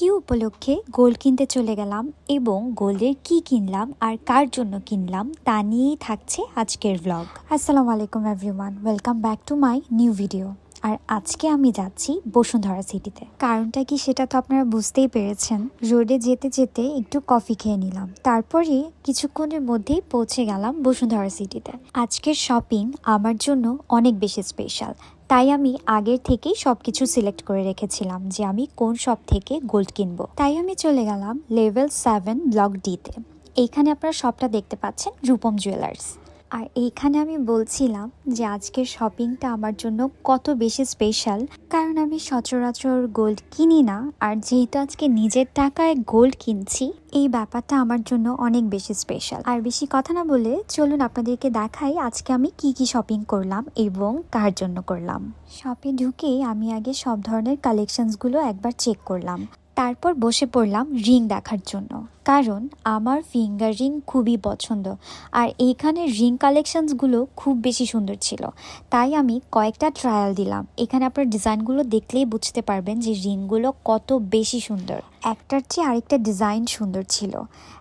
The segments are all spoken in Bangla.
কি উপলক্ষে গোল কিনতে চলে গেলাম এবং গোল্ডের কি কিনলাম আর কার জন্য কিনলাম তা নিয়েই থাকছে আজকের ব্লগ আসসালামু আলাইকুম everyone welcome back to my new video আর আজকে আমি যাচ্ছি বসুন্ধরা সিটিতে। কারণটা কি সেটা তো আপনারা বুঝতেই পেরেছেন। রোডে যেতে যেতে একটু কফি খেয়ে নিলাম। তারপরে কিছুক্ষণের মধ্যেই পৌঁছে গেলাম বসুন্ধরা সিটিতে। আজকের শপিং আমার জন্য অনেক বেশি স্পেশাল। তাই আমি আগের থেকেই সব কিছু সিলেক্ট করে রেখেছিলাম যে আমি কোন শপ থেকে গোল্ড কিনবো। তাই আমি চলে গেলাম লেভেল সেভেন ব্লক ডিতে। এইখানে আপনারা শপটা দেখতে পাচ্ছেন রূপম জুয়েলার্স। আর এইখানে আমি বলছিলাম যে আজকের শপিংটা আমার জন্য কত বেশি স্পেশাল কারণ আমি সচরাচর গোল্ড কিনি না, আর যেহেতু আজকে নিজের টাকায় গোল্ড কিনছি, এই ব্যাপারটা আমার জন্য অনেক বেশি স্পেশাল আর বেশি কথা না বলে চলুন আপনাদেরকে দেখাই আজকে আমি কি কি শপিং করলাম এবং কার জন্য করলাম। শপে ঢুকেই আমি আগে সব ধরনের কালেকশনসগুলো একবার চেক করলাম। তারপর বসে পড়লাম রিং দেখার জন্য। কারণ আমার ফিঙ্গার রিং খুবই পছন্দ। আর এইখানে রিং কালেকশনসগুলো খুব বেশি সুন্দর ছিল। তাই আমি কয়েকটা ট্রায়াল দিলাম। এখানে আপনার ডিজাইনগুলো দেখলেই বুঝতে পারবেন যে রিংগুলো কত বেশি সুন্দর। একটার চেয়ে আরেকটা ডিজাইন সুন্দর ছিল।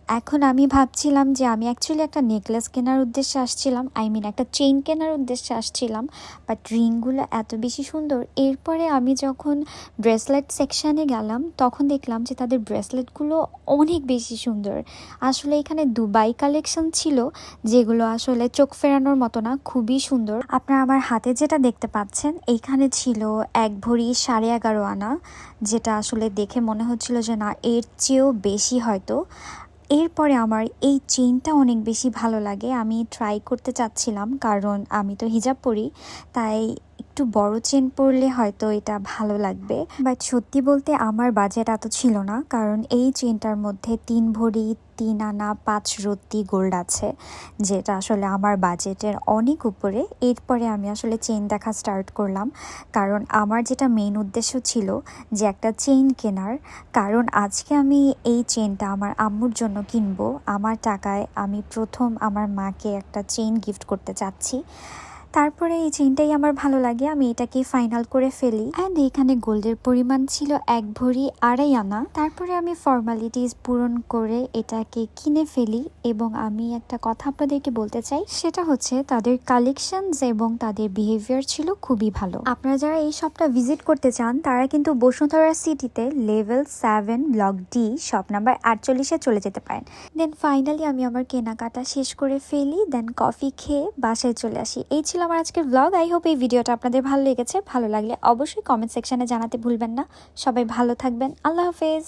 এখন আমি ভাবছিলাম যে আমি অ্যাকচুয়ালি একটা নেকলেস কেনার উদ্দেশ্যে আসছিলাম। আই মিন একটা চেইন কেনার উদ্দেশ্যে আসছিলাম। বাট রিংগুলো এত বেশি সুন্দর। এরপরে আমি যখন ব্রেসলেট সেকশানে গেলাম, তখন দেখলাম যে তাদের ব্রেসলেটগুলো অনেক বেশি সুন্দর। আসলে এখানে দুবাই কালেকশন ছিল, যেগুলো আসলে চোখ ফেরানোর মতো না, খুবই সুন্দর। আপনারা আমার হাতে যেটা দেখতে পাচ্ছেন এইখানে ছিল এক ভরি সাড়ে এগারো আনা, যেটা আসলে দেখে মনে হচ্ছিল যে না, এর চেয়েও বেশি হয়তো। এরপরে আমার এই চেইনটা অনেক বেশি ভালো লাগে, আমি ট্রাই করতে চাচ্ছিলাম, কারণ আমি তো হিজাব পরি, তাই একটু বড় চেন পরলে হয়তো এটা ভালো লাগবে। বাট সত্যি বলতে আমার বাজেট এত ছিল না, কারণ এই চেনটার মধ্যে তিন ভরি, তিন আনা, পাঁচ রত্তি গোল্ড আছে, যেটা আসলে আমার বাজেটের অনেক উপরে। এরপরে আমি আসলে চেন দেখা স্টার্ট করলাম, কারণ আমার যেটা মেইন উদ্দেশ্য ছিল যে একটা চেইন কেনার। কারণ আজকে আমি এই চেনটা আমার আম্মুর জন্য কিনবো, আমার টাকায় আমি প্রথম আমার মাকে একটা চেইন গিফট করতে চাচ্ছি। তারপরে এই চেইনটাই আমার ভালো লাগে, আমি এটাকে ফাইনাল করে ফেলি। অ্যান্ড এখানে গোল্ডের পরিমাণ ছিল এক ভরি আড়াই আনা। তারপরে আমি ফর্মালিটিস পূরণ করে এটাকে কিনে ফেলি এবং আমি একটা কথা আপনাদেরকে বলতে চাই, সেটা হচ্ছে তাদের কালেকশনস এবং তাদের বিহেভিয়ার ছিল খুবই ভালো। আপনারা যারা এই শপটা ভিজিট করতে চান, তারা কিন্তু বসুন্ধরা সিটিতে level seven block D shop number আটচল্লিশে চলে যেতে পারেন। দেন ফাইনালি আমি আমার কেনাকাটা শেষ করে ফেলি দেন কফি খেয়ে বাসায় চলে আসি। এই ছিল আমার আজকের ব্লগ আই হোপ এই ভিডিওটা আপনাদের ভালো লেগেছে। ভালো লাগলে অবশ্যই কমেন্ট সেকশানে জানাতে ভুলবেন না। সবাই ভালো থাকবেন। আল্লাহ হাফেজ।